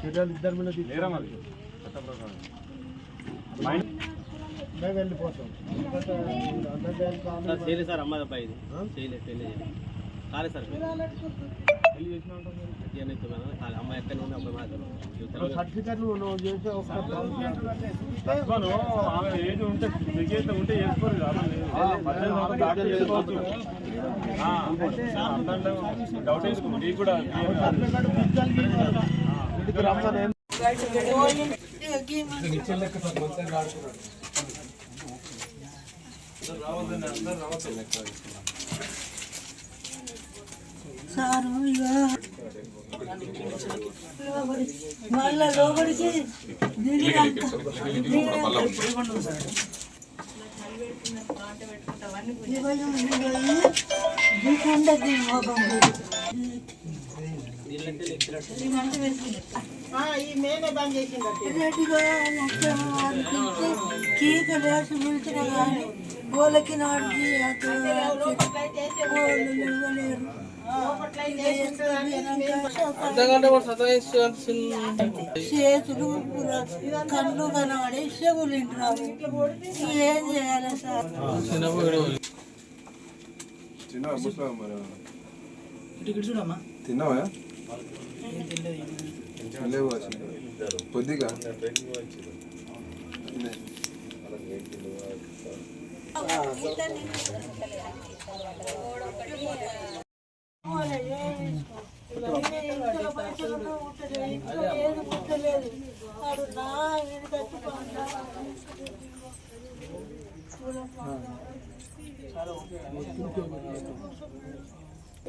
చర్యలు ఇద్దరి మీద మేము వెళ్ళిపోతాం. చేయలేదు సార్ అమ్మాయి అబ్బాయి ఇది. చేయలేదు కాలేదు సార్ చేసిన. అమ్మాయి ఎక్కడ ఉంది అబ్బాయి మాత్రం. నువ్వు సర్టిఫికెట్ నువ్వు చేసే ఒక ఏజ్ ఉంటే ఉంటే చేసుకోరు డౌట్ వేసుకో నీకు కూడా ఇంటికి రమ్మని ఏం సారు మళ్ళా లోపలికి దిగిరంట దిగుండ దిగోగం కీక వేసి కానీ గోలకి నాటి చేతులు కళ్ళు కనబడి చెవులు ఇంటున్నాము ఏం చేయాలి సార్ తిన్నావా? లేవు కొద్దిగా ఏది పుట్టలేదు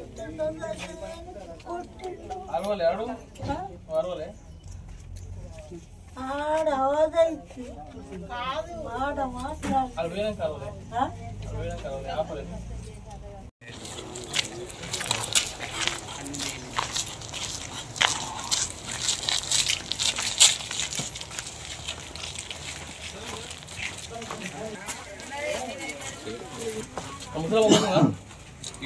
నా ఇది కట్టుకోండి ఆడ అవదైతే ఆడ మాట్లాడు. ఆ?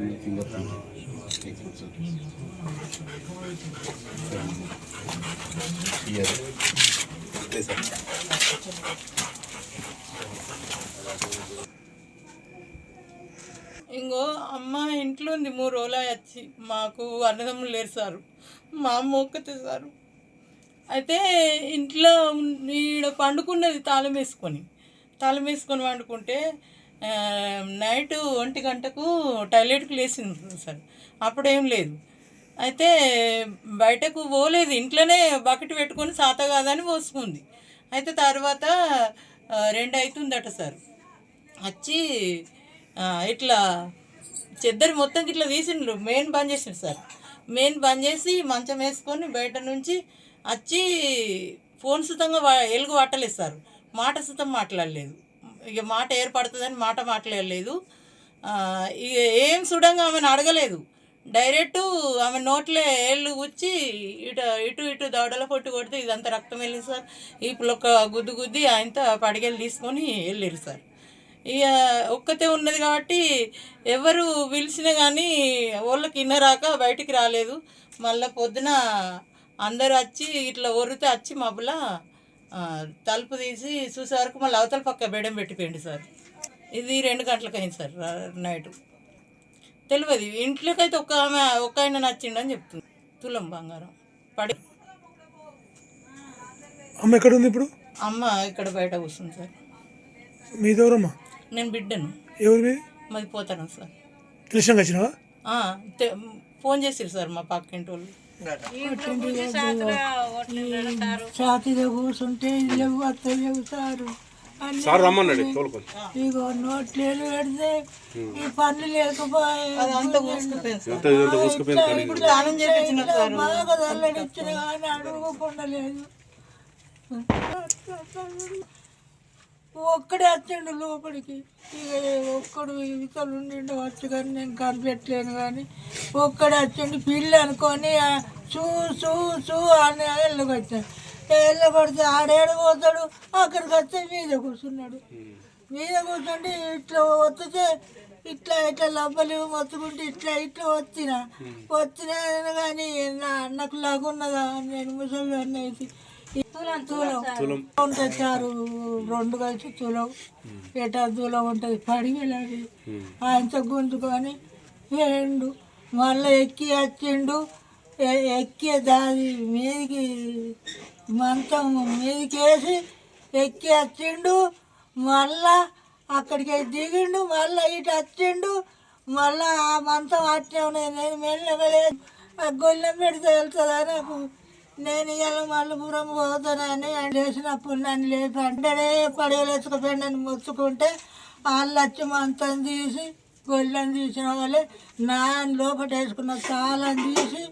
ఇంకో అమ్మ ఇంట్లో ఉంది మూడు రోజులు వచ్చి. మాకు అన్నదమ్ములు లేరు సారు. మా అమ్మ ఒక్కతే సారు. అయితే ఇంట్లో ఈడ పండుకున్నది తాళం వేసుకొని. తాళం వేసుకొని వండుకుంటే నైట్ ఒంటి గంటకు టాయిలెట్కి లేచింది సార్. అప్పుడేం లేదు. అయితే బయటకు పోలేదు. ఇంట్లోనే బకెట్ పెట్టుకొని సాత కాదని పోసుకుంది. అయితే తర్వాత రెండు అవుతుందట సార్. వచ్చి ఇట్లా చెద్దరి మొత్తం ఇట్లా తీసిండ్రు. మెయిన్ బంద్ చేసిండు సార్. మెయిన్ బంద్ చేసి మంచం వేసుకొని బయట నుంచి వచ్చి ఫోన్ సుతంగా వా- ఎలుగు పట్టలేదు సార్. మాట సుతం మాట్లాడలేదు. ఇక మాట ఏర్పడుతుందని మాట మాట్లాడలేదు. ఇక ఏం చూడంగా ఆమెను అడగలేదు. డైరెక్ట్ ఆమె నోట్లో ఏళ్ళు గుచ్చి ఇటు ఇటు ఇటు దవడల పొట్టు కొడితే ఇదంతా రక్తం వెళ్ళింది సార్. ఇప్పుడు ఒక గుద్దు గుద్ది ఆయనతో పడిగెళ్ళి తీసుకొని వెళ్ళారు సార్. ఇక ఒక్కతే ఉన్నది కాబట్టి ఎవరు పిలిచినా కానీ వాళ్ళకి ఇన్నరాక బయటికి రాలేదు. మళ్ళీ పొద్దున అందరూ వచ్చి ఇట్లా ఒరితే వచ్చి మబ్బుల తలుపు తీసి చూసే వరకు మళ్ళీ అవతల పక్క బెడం పెట్టిపోయింది సార్. ఇది రెండు గంటలకు అయింది సార్ నైట్. తెలియదు ఇంట్లోకైతే ఒక్క ఆమె ఒక్క ఆయన నచ్చిండని చెప్తుంది. తులం బంగారం. పడి అమ్మ ఎక్కడ ఉంది ఇప్పుడు? అమ్మ ఇక్కడ బయట కూర్చుంది సార్. మీది ఎవరమ్మా? నేను బిడ్డను. ఎవరు మాది పోతాను సార్. తెలిసినాక వచ్చినావా? ఫోన్ చేసిరు సార్ మా పక్కింటి వాళ్ళు. ఛాతీలో కూర్చుంటే లేవు. అత్త సారు రమ్మన్నాడు తోలుకొని. ఇగో నోట్లేలు పెడితే ఈ పన్ను లేకపోయే అంతా కూసుకుపోయింది సార్. ఇప్పుడు దానం చేపించిన సార్. బాగా తల్లడిచ్చిన కానీ అడుగు పొందలేదు ఒక్కడే వచ్చిండు లోపలికి. ఇక ఒక్కడు ఇతలు ఉండిండు వచ్చి కానీ నేను కనిపెట్టలేను కానీ ఒక్కడే వచ్చిండు. పిల్లి అనుకొని చూ చూ చూ అని వెళ్ళగొచ్చాను వెళ్ళగొడితే ఆడేడు పోతాడు అక్కడికి వచ్చి మీద కూర్చున్నాడు. మీద కూర్చుంటే ఇట్లా వస్తే ఇట్లా ఇట్లా లబ్బలు మొత్తుకుంటే ఇట్లా ఇట్లా వచ్చిన వచ్చినా కానీ నా అన్నకు లాగున్నదా? నేను ముసలి అనేది తులం ఉంటుంది చారు రెండు కలిసి తులం. ఎటా తులం ఉంటుంది? పడి వెళ్ళాలి ఆయనతో గుంజుకొని వేయండు. మళ్ళీ ఎక్కి వచ్చిండు. ఎక్కి దాని మీదికి మంచం మీదికి వేసి ఎక్కి వచ్చిండు. మళ్ళా అక్కడికి దిగిండు. మళ్ళీ ఇటు వచ్చిండు. మళ్ళా ఆ మంచం అట్టే ఉన్నది. నేను మెల్లగలే ఆ గొల్లెం పెడితే వెళ్తుందా నాకు? నేను ఇలా మల్లపురం పోతానని లేచినప్పుడు నన్ను లేపి అంటేనే పడవలేసుకుపోయి నన్ను మొత్తుకుంటే వాళ్ళు వచ్చి మంచం తీసి గొల్లని తీసిన వాళ్ళే నా లోపట వేసుకున్న తాళం తీసి